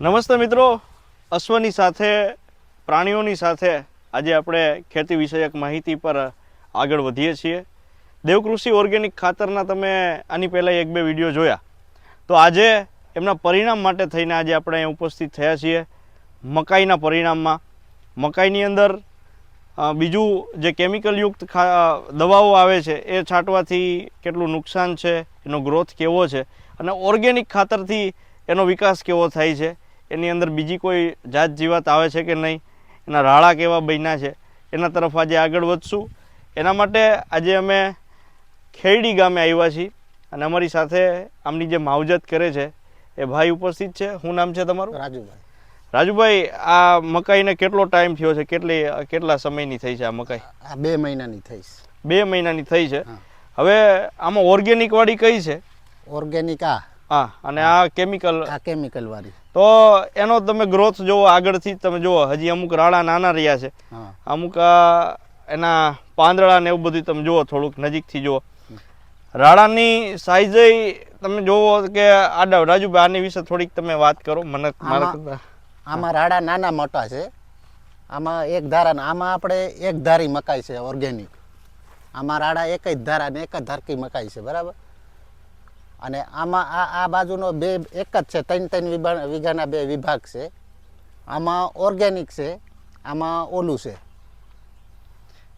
નમસ્તે મિત્રો. અશ્વની સાથે, પ્રાણીઓની સાથે આજે આપણે ખેતી વિષયક માહિતી પર આગળ વધીએ છીએ. દેવકૃષિ ઓર્ગેનિક ખાતરના તમે આની પહેલાં એક બે વીડિયો જોયા. તો આજે એમના પરિણામ માટે થઈને આજે આપણે અહીંયા ઉપસ્થિત થયા છીએ. મકાઈના પરિણામમાં. મકાઈની અંદર બીજું જે કેમિકલયુક્ત ખા દવાઓ આવે છે, એ છાંટવાથી કેટલું નુકસાન છે, એનો ગ્રોથ કેવો છે અને ઓર્ગેનિક ખાતરથી એનો વિકાસ કેવો થાય છે. એની અંદર બીજી કોઈ જાત જીવાત આવે છે કે નહીં? એના રાળા કેવા બન્યા છે? એના તરફ આજે આગળ વધશું. એના માટે આજે અમે ખેડી ગામે આવ્યા છીએ અને અમારી સાથે આમની જે માવજત કરે છે એ ભાઈ ઉપસ્થિત છે. શું નામ છે તમારું? રાજુભાઈ. રાજુભાઈ આ મકાઈને કેટલો ટાઈમ થયો છે? કેટલી કેટલા સમયની થઈ છે આ મકાઈ? આ બે મહિનાની થઈશ બે મહિનાની થઈ છે. હવે આમાં ઓર્ગેનિક વાળી કઈ છે? ઓર્ગેનિક આ. હા અને આ કેમિકલ આ કેમિકલ વાળી તો એનો તમે ગ્રોથ જુઓ આગળથી તમે જુઓ હજી અમુક રાળા નાના રહ્યા છે. અમુક એના પાંદડા ને એવું બધું તમે જુઓ થોડુંક નજીકથી જુઓ. રાળાની સાઈઝ તમે જુઓ કે આડા રાજુભાઈ આની વિશે થોડીક તમે વાત કરો મને મારા આમાં રાડા નાના મોટા છે. આમાં એક ધારા આમાં આપણે એક ધારી મકાઈ છે ઓર્ગેનિક આમાં રાડા એક જ ધારા ને એક જ ધારકી મકાઈ છે બરાબર? અને આમાં આ આ બાજુનો બે એક જ છે ત્રણ ત્રણ વીઘાના બે વિભાગ છે. આમાં ઓર્ગેનિક છે આમાં ઓલું છે.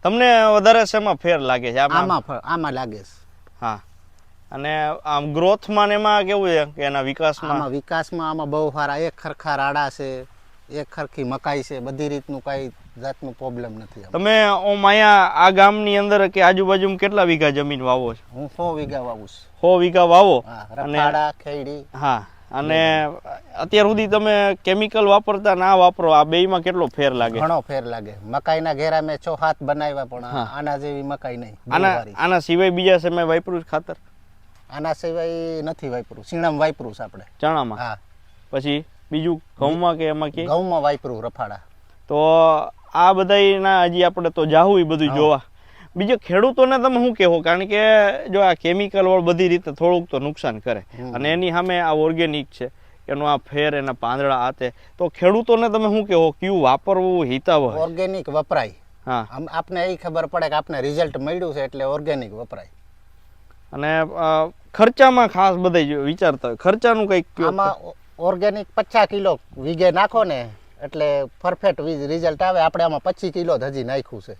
તમને વધારે શેમાં ફેર લાગે છે? આમાં આમાં આમાં લાગે છે. હા. અને આમ ગ્રોથમાં ને એમાં કેવું છે કે એના વિકાસમાં? આમાં વિકાસમાં આમાં બહુ સારા એક ખરખા રાડા છે એક ખરખી મકાઈ છે બધી રીતનું કાંઈ જાતનું પ્રોબ્લેમ નથી તમે ઓમ અહીંયા આ ગામની અંદર કે આજુબાજુમાં કેટલા વીઘા જમીન વાવો છો? હું સો વીઘા વાવું છું. સો વીઘા વાવો? અને ખેડી. હા અને અત્યાર સુધી તમે કેમિકલ વાપરતા ના વાપરો આ બેયમાં કેટલો ફેર લાગે? ઘણો ફેર લાગે. મકાઈના ઘેરા મેં છો હાથ બનાવ્યા પણ. આના જેવી મકાઈ નહીં આના આના સિવાય બીજા સમય વાપર્યું ખાતર? આના સિવાય નથી વાપરું. સીણમ વાપરું છે આપણે. ચણામાં? હા. પછી બીજું ઘઉંમાં કે એમાં કે? ઘઉંમાં વાપરું રફાડા. તો આ બધાયના હજી આપણે તો જાવું એ બધું જોવા. બીજો ખેડૂતોને તમે શું કહેવો? કારણ કે જો આ કેમિકલ વાળું બધી રીતે થોડુંક તો નુકસાન કરે. અને એની સામે આ ઓર્ગેનિક છે એનો આ ફેર એના પાંદડા આતે તો. ખેડૂતોને તમે શું કહેવો? કયું વાપરવું હિતાવ ઓર્ગેનિક વપરાય. હા. આપને એ ખબર પડે કે આપને રિઝલ્ટ મળ્યું છે એટલે ઓર્ગેનિક વપરાય. અને ખર્ચામાં ખાસ બધા વિચારતા હોય. ખર્ચાનું કંઈક આમાં ઓર્ગેનિક પચાસ કિલો વીઘે નાખો ને એટલે પરફેક્ટ રિઝલ્ટ આવે. આપણે આમાં પચીસ કિલો જ હજી નાખ્યું છે.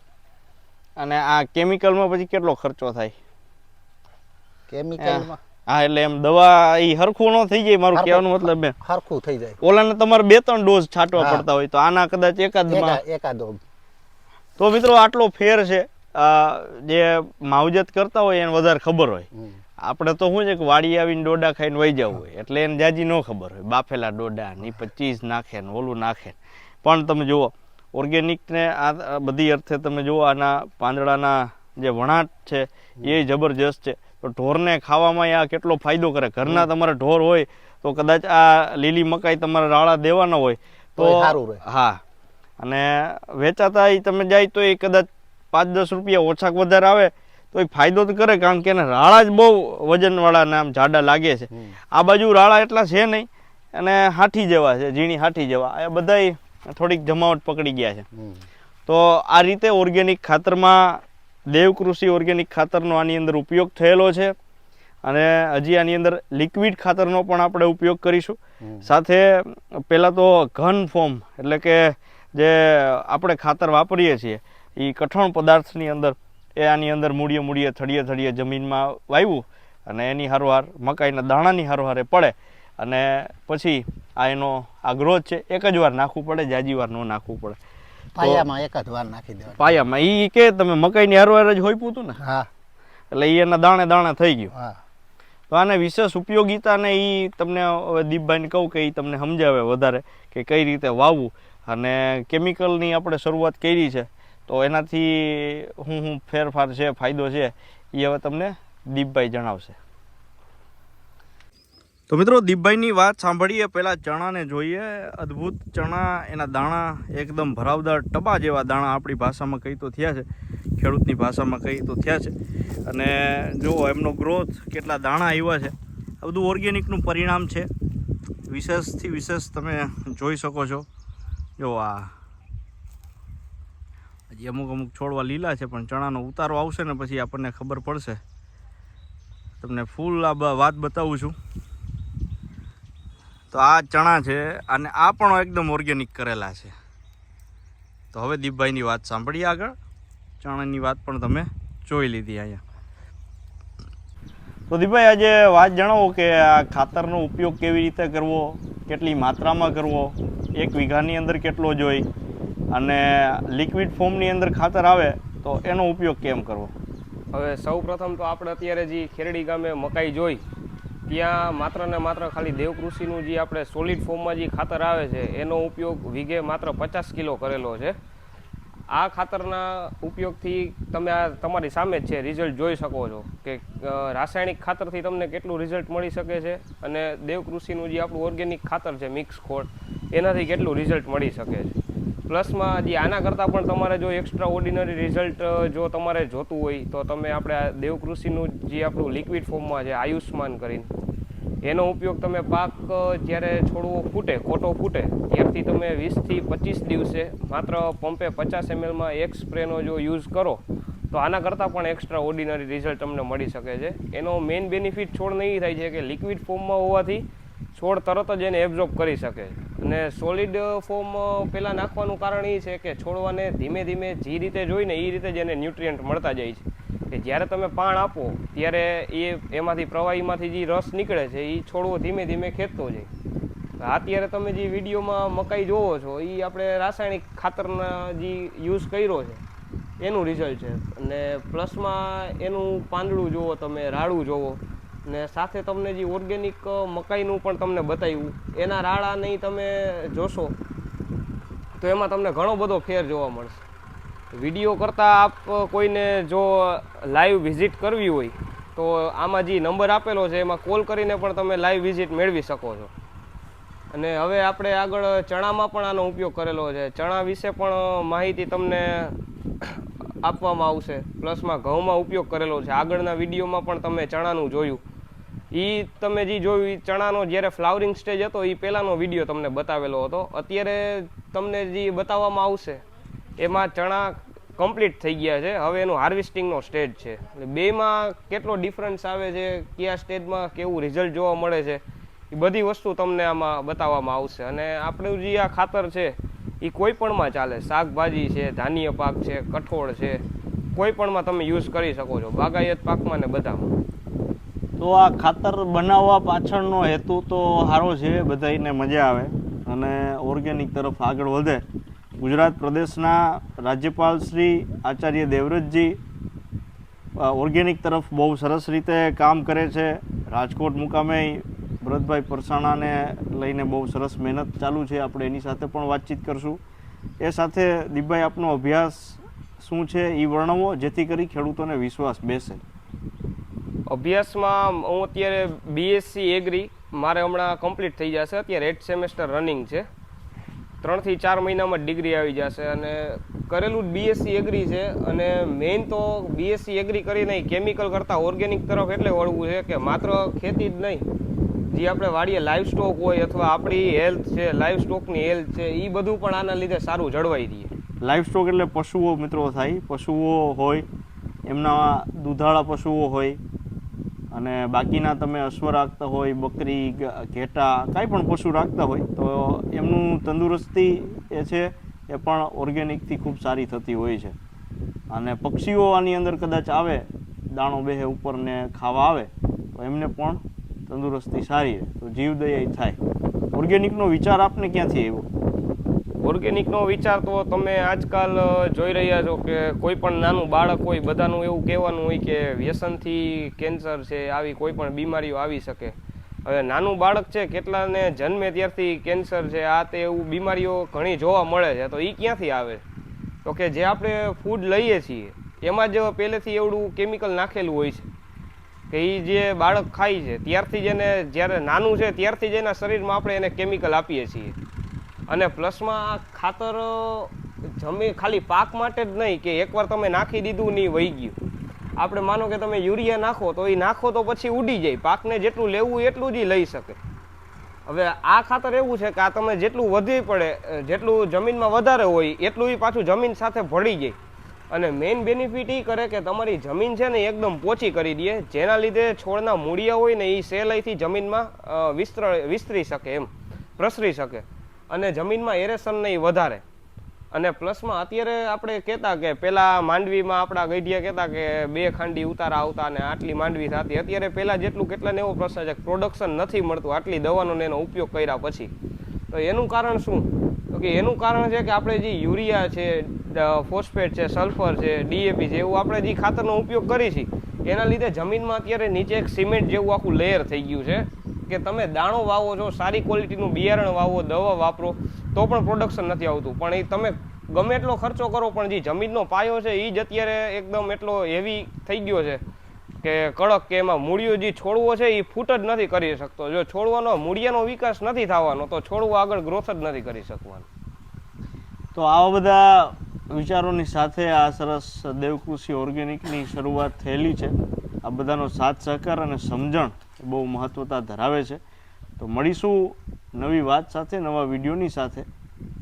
અને આ કેમિકલમાં પછી કેટલો ખર્ચો થાય? કેમિકલમાં હા એટલે એમ દવા એ હરખું ન થઈ જાય મારું. કહેવાનું મતલબ હરખું થઈ જાય. ઓલાને તમારે બે ત્રણ ડોઝ છાંટવા પડતા હોય તો આના કદાચ એકાદ એકાદ તો મિત્રો આટલો ફેર છે. જે માવજત કરતા હોય એને વધારે ખબર હોય. આપણે તો શું છે કે વાડી આવીને ડોડા ખાઈને વહી જવું હોય એટલે એને જાજી ન ખબર હોય બાફેલા ડોડા ની પચીસ નાખે ને ઓલું નાખે પણ તમે જુઓ ઓર્ગેનિકને આ આ બધી અર્થે તમે જુઓ આના પાંદડાના જે વણાટ છે એ જબરજસ્ત છે. તો ઢોરને ખાવામાં આ કેટલો ફાયદો કરે? ઘરના તમારે ઢોર હોય તો કદાચ આ લીલી મકાઈ તમારે રાળા દેવાના હોય તો સારું રહે. હા. અને વેચાતા તમે જાય તો એ કદાચ પાંચ દસ રૂપિયા ઓછાક વધારે આવે તો એ ફાયદો તો કરે કારણ કે એને રાળા જ બહુ વજનવાળા ને આમ જાડા લાગે છે. આ બાજુ રાળા એટલા છે નહીં અને હાઠી જેવા છે ઝીણી હાઠી જેવા. એ બધાય થોડીક જમાવટ પકડી ગયા છે. તો આ રીતે ઓર્ગેનિક ખાતરમાં દેવકૃષિ ઓર્ગેનિક ખાતરનો આની અંદર ઉપયોગ થયેલો છે અને હજી આની અંદર લિક્વિડ ખાતરનો પણ આપણે ઉપયોગ કરીશું. સાથે પહેલાં તો ઘન ફોર્મ એટલે કે જે આપણે ખાતર વાપરીએ છીએ એ કઠણ પદાર્થની અંદર એ આની અંદર મૂળીએ મૂળીએ થળીએ થળીએ જમીનમાં વાવ્યું અને એની હારવાર મકાઈના દાણાની હારવાર પડે અને પછી આ એનો આ ગ્રોથ છે એક જ વાર નાખવું પડે જાજી વાર ન નાખવું પડે. પાયામાં એક જ વાર નાખી દેવાનું. પાયામાં એ કે તમે મકાઈની હારવાર જ હોઈપું હતું ને? હા. એટલે એ એના દાણે દાણે થઈ ગયું. હા. તો આને વિશેષ ઉપયોગીતાને એ તમને હવે દીપભાઈને કહું કે એ તમને સમજાવે વધારે કે કઈ રીતે વાવવું અને કેમિકલની આપણે શરૂઆત કરી છે. તો એનાથી હું હું ફેરફાર છે, ફાયદો છે એ હવે તમને દીપભાઈ જણાવશે. તો મિત્રો, દીપભાઈની વાત સાંભળીએ, પહેલાં ચણાને જોઈએ. અદ્ભુત ચણા, એના દાણા એકદમ ભરાવદાર, ટબા જેવા દાણા આપણી ભાષામાં કહી તો થયા છે. ખેડૂતની ભાષામાં કહી તો થયા છે. અને જો એમનો ગ્રોથ કેટલા દાણા આવ્યા છે. આ બધું ઓર્ગેનિકનું પરિણામ છે. વિશેષથી વિશેષ તમે જોઈ શકો છો. જો આ. હજી અમુક અમુક છોડવા લીલા છે, પણ ચણાનો ઉતારો આવશે ને પછી આપણને ખબર પડશે. તમને ફૂલ આ વાત બતાવું છું. તો આ ચણા છે અને આ પણ એકદમ ઓર્ગેનિક કરેલા છે. તો હવે દીપભાઈની વાત સાંભળીએ આગળ. ચણાની વાત પણ તમે જોઈ લીધી અહીંયા. તો દીપભાઈ, આજે વાત જણાવો કે આ ખાતરનો ઉપયોગ કેવી રીતે કરવો? કેટલી માત્રામાં કરવો? એક વીઘાની અંદર કેટલો જોઈ? અને લિક્વિડ ફોર્મની અંદર ખાતર આવે, તો એનો ઉપયોગ કેમ કરવો? હવે સૌ પ્રથમ તો આપણે અત્યારે જે ખેરડી ગામે મકાઈ જોઈ, ત્યાં માત્ર ને માત્ર ખાલી દેવકૃષિનું જે આપણે સોલિડ ફોર્મમાં જે ખાતર આવે છે, એનો ઉપયોગ વીઘે માત્ર પચાસ કિલો કરેલો છે. આ ખાતરના ઉપયોગથી તમે આ તમારી સામે જ છે રિઝલ્ટ જોઈ શકો છો કે રાસાયણિક ખાતરથી તમને કેટલું રિઝલ્ટ મળી શકે છે અને દેવકૃષિનું જે આપણું ઓર્ગેનિક ખાતર છે મિક્સ ખોળ એનાથી કેટલું રિઝલ્ટ મળી શકે છે. પ્લસમાં જે આના કરતાં પણ તમારે જો એક્સ્ટ્રા ઓર્ડિનરી રિઝલ્ટ જો તમારે જોતું હોય, તો તમે આપણે આ દેવકૃષિનું જે આપણું લિક્વિડ ફોર્મમાં છે આયુષ્માન કરીને, એનો ઉપયોગ તમે પાક જ્યારે છોડવો ફૂટે કોટો ફૂટે, ત્યારથી તમે વીસથી પચીસ દિવસે માત્ર પંપે પચાસ એમએલમાં એક સ્પ્રેનો જો યુઝ કરો, તો આના કરતાં પણ એક્સ્ટ્રા ઓર્ડિનરી રિઝલ્ટ તમને મળી શકે છે. એનો મેઇન બેનિફિટ છોડને એ થાય છે કે લિક્વિડ ફોર્મમાં હોવાથી છોડ તરત જ એને એબ્ઝોર્બ કરી શકે છે. અને સોલિડ ફોર્મ પહેલાં નાખવાનું કારણ એ છે કે છોડવાને ધીમે ધીમે જે રીતે જોઈને એ રીતે જ એને ન્યુટ્રિયન્ટ મળતા જાય છે. કે જ્યારે તમે પાણ આપો, ત્યારે એ એમાંથી પ્રવાહીમાંથી જે રસ નીકળે છે એ છોડવો ધીમે ધીમે ખેંચતો જાય. અત્યારે તમે જે વિડીયોમાં મકાઈ જોવો છો એ આપણે રાસાયણિક ખાતરના જે યુઝ કર્યો છે, એનું રિઝલ્ટ છે. અને પ્લસમાં એનું પાંદડું જુઓ તમે રાડું જુઓ ને સાથે તમને જે ઓર્ગેનિક મકાઈનું પણ તમને બતાવ્યું, એના રાળા નહીં તમે જોશો, તો એમાં તમને ઘણો બધો ફેર જોવા મળશે. વીડિયો કરતાં આપ કોઈને જો લાઈવ વિઝિટ કરવી હોય, તો આમાં જે નંબર આપેલો છે, એમાં કોલ કરીને પણ તમે લાઈવ વિઝિટ મેળવી શકો છો. અને હવે આપણે આગળ ચણામાં પણ આનો ઉપયોગ કરેલો છે. ચણા વિશે પણ માહિતી તમને આપવામાં આવશે. પ્લસમાં ઘઉંમાં ઉપયોગ કરેલો છે. આગળના વિડીયોમાં પણ તમે ચણાનું જોયું. એ તમે જે જોયું એ ચણાનો જ્યારે ફ્લાવરિંગ સ્ટેજ હતો એ પહેલાંનો વીડિયો તમને બતાવેલો હતો. અત્યારે તમને જે બતાવવામાં આવશે, એમાં ચણા કમ્પ્લીટ થઈ ગયા છે. હવે એનું હાર્વેસ્ટિંગનો સ્ટેજ છે. એટલે બેમાં કેટલો ડિફરન્સ આવે છે, કયા સ્ટેજમાં કેવું રિઝલ્ટ જોવા મળે છે, એ બધી વસ્તુ તમને આમાં બતાવવામાં આવશે. અને આપણું જે આ ખાતર છે એ કોઈ પણમાં ચાલે. શાકભાજી છે, ધાન્ય પાક છે, કઠોળ છે, કોઈ પણમાં તમે યુઝ કરી શકો છો. બાગાયત પાકમાં ને બધામાં. તો આ ખાતર બનાવવા પાછળનો હેતુ તો સારો છે બધાને મજા આવે અને ઓર્ગેનિક તરફ આગળ વધે. ગુજરાત પ્રદેશના રાજ્યપાલ શ્રી આચાર્ય દેવવ્રતજી ઓર્ગેનિક તરફ બહુ સરસ રીતે કામ કરે છે. રાજકોટ મુકામે ભરતભાઈ પરસાણાને લઈને બહુ સરસ મહેનત ચાલુ છે. આપણે એની સાથે પણ વાતચીત કરશું. એ સાથે દીપભાઈ, આપનો અભ્યાસ શું છે? એ વર્ણવો, જેથી કરી ખેડૂતોને વિશ્વાસ બેસે. અભ્યાસમાં હું અત્યારે બીએસસી એગ્રી મારે હમણાં કમ્પ્લીટ થઈ જશે. અત્યારે એટ સેમેસ્ટર રનિંગ છે. ત્રણથી ચાર મહિનામાં ડિગ્રી આવી જશે અને કરેલું બીએસસી એગ્રી છે અને મેઇન તો બીએસસી એગ્રી કરીને કેમિકલ કરતાં ઓર્ગેનિક તરફ એટલે વળવું છે કે માત્ર ખેતી જ નહીં જે આપણે વાડીએ લાઈવ સ્ટોક હોય અથવા આપણી હેલ્થ છે લાઈવ સ્ટોકની હેલ્થ છે એ બધું પણ આના લીધે સારું જળવાઈ રહીએ લાઈવ સ્ટોક એટલે પશુઓ મિત્રો થાય. પશુઓ હોય, એમના દુધાળા પશુઓ હોય, અને બાકીના તમે અશ્વ રાખતા હોય, બકરી ઘેટા, કાંઈ પણ પશુ રાખતા હોય, તો એમનું તંદુરસ્તી એ છે, એ પણ ઓર્ગેનિકથી ખૂબ સારી થતી હોય છે. અને પક્ષીઓ આની અંદર કદાચ આવે, દાણો બેહે ઉપર ને ખાવા આવે, તો એમને પણ તંદુરસ્તી સારી રહે તો જીવદયા થાય. ઓર્ગેનિકનો વિચાર આપને ક્યાંથી આવ્યો? ઓર્ગેનિકનો વિચાર તો તમે આજકાલ જોઈ રહ્યા છો કે કોઈ પણ નાનું બાળક હોય, બધાનું એવું કહેવાનું હોય કે વ્યસનથી કેન્સર છે, આવી કોઈ પણ બીમારીઓ આવી શકે. હવે નાનું બાળક છે, કેટલાને જન્મે ત્યારથી કેન્સર છે, આ તે એવું બીમારીઓ ઘણી જોવા મળે છે, તો એ ક્યાંથી આવે? તો કે જે આપણે ફૂડ લઈએ છીએ, એમાં જ પહેલેથી એવડું કેમિકલ નાખેલું હોય છે. કે એ જે બાળક ખાય છે, ત્યારથી જ એને જ્યારે નાનું છે, ત્યારથી જ એના શરીરમાં આપણે એને કેમિકલ આપીએ છીએ. અને પ્લસમાં આ ખાતર જમી ખાલી પાક માટે જ નહીં કે એકવાર તમે નાખી દીધું નહીં વહી ગયું. આપણે માનો કે તમે યુરિયા નાખો તો એ નાખો તો પછી ઉડી જાય. પાકને જેટલું લેવું એટલું જ લઈ શકે. હવે આ ખાતર એવું છે કે આ તમે જેટલું વધી પડે જેટલું જમીનમાં વધારે હોય, એટલું એ પાછું જમીન સાથે ભળી જાય. અને મેઇન બેનિફિટ એ કરે કે તમારી જમીન છે ને એકદમ પોચી કરી દે, જેના લીધે છોડના મૂળિયા હોય ને એ સહેલાઈથી જમીનમાં વિસ્તર, વિસ્તરી શકે એમ, પ્રસરી શકે. અને જમીનમાં એરેશન નહીં વધારે. અને પ્લસમાં અત્યારે આપણે કહેતા કે પહેલાં માંડવીમાં આપણા ગઈઢિયા કહેતા કે બે ખાંડી ઉતારા આવતા અને આટલી માંડવી થતી. અત્યારે પહેલાં જેટલું કેટલાને એવો પ્રશ્ન છે પ્રોડક્શન નથી મળતું આટલી દવાનો એનો ઉપયોગ કર્યા પછી. તો એનું કારણ શું? તો કે એનું કારણ છે કે આપણે જે યુરિયા છે ફોસ્ફેટ છે, સલ્ફર છે ડીએપી છે, એવું આપણે જે ખાતરનો ઉપયોગ કરી છીએ એના લીધે જમીનમાં અત્યારે નીચે એક સિમેન્ટ જેવું આખું લેયર થઈ ગયું છે, કે તમે દાણો વાવો છો, સારી ક્વોલિટીનું બિયારણ વાવો, દવા વાપરો, તો પણ પ્રોડક્શન નથી આવતું. પણ એ તમે ગમે એટલો ખર્ચો કરો, પણ જે જમીનનો પાયો છે એ જ અત્યારે એકદમ એટલો હેવી થઈ ગયો છે, કે કડક કે એમાં મૂળિયો જે છોડવો છે એ ફૂટ જ નથી કરી શકતો. જો છોડવાનો, મૂળિયાનો વિકાસ નથી થવાનો, તો છોડવું આગળ ગ્રોથ જ નથી કરી શકવાનો. તો આવા બધા વિચારોની સાથે આ સરસ દેવકૃષિ ઓર્ગેનિકની શરૂઆત થયેલી છે. આ બધાનો સાથ, સહકાર અને સમજણ બહુ મહત્ત્વતા ધરાવે છે. તો મળીશું નવી વાત સાથે, નવા વિડીયોની સાથે.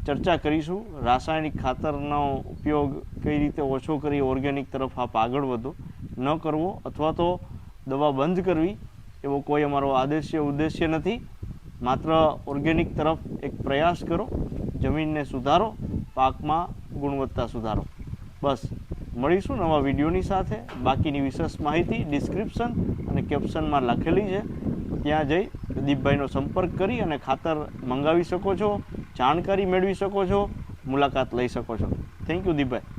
ચર્ચા કરીશું. રાસાયણિક ખાતરનો ઉપયોગ કઈ રીતે ઓછો કરી ઓર્ગેનિક તરફ આપ આગળ વધો. ન કરવો અથવા તો દવા બંધ કરવી, એવો કોઈ અમારો આદેશ્ય, ઉદ્દેશ્ય નથી. માત્ર ઓર્ગેનિક તરફ એક પ્રયાસ કરો. જમીનને સુધારો. પાકમાં ગુણવત્તા સુધારો. બસ, મળીશું નવા વિડીયોની સાથે. બાકીની વિશેષ માહિતી ડિસ્ક્રિપ્શન અને કેપ્શનમાં લખેલી છે. ત્યાં જઈ દીપભાઈનો સંપર્ક કરી અને ખાતર મંગાવી શકો છો, જાણકારી મેળવી શકો છો, મુલાકાત લઈ શકો છો. Thank you Deepbhai.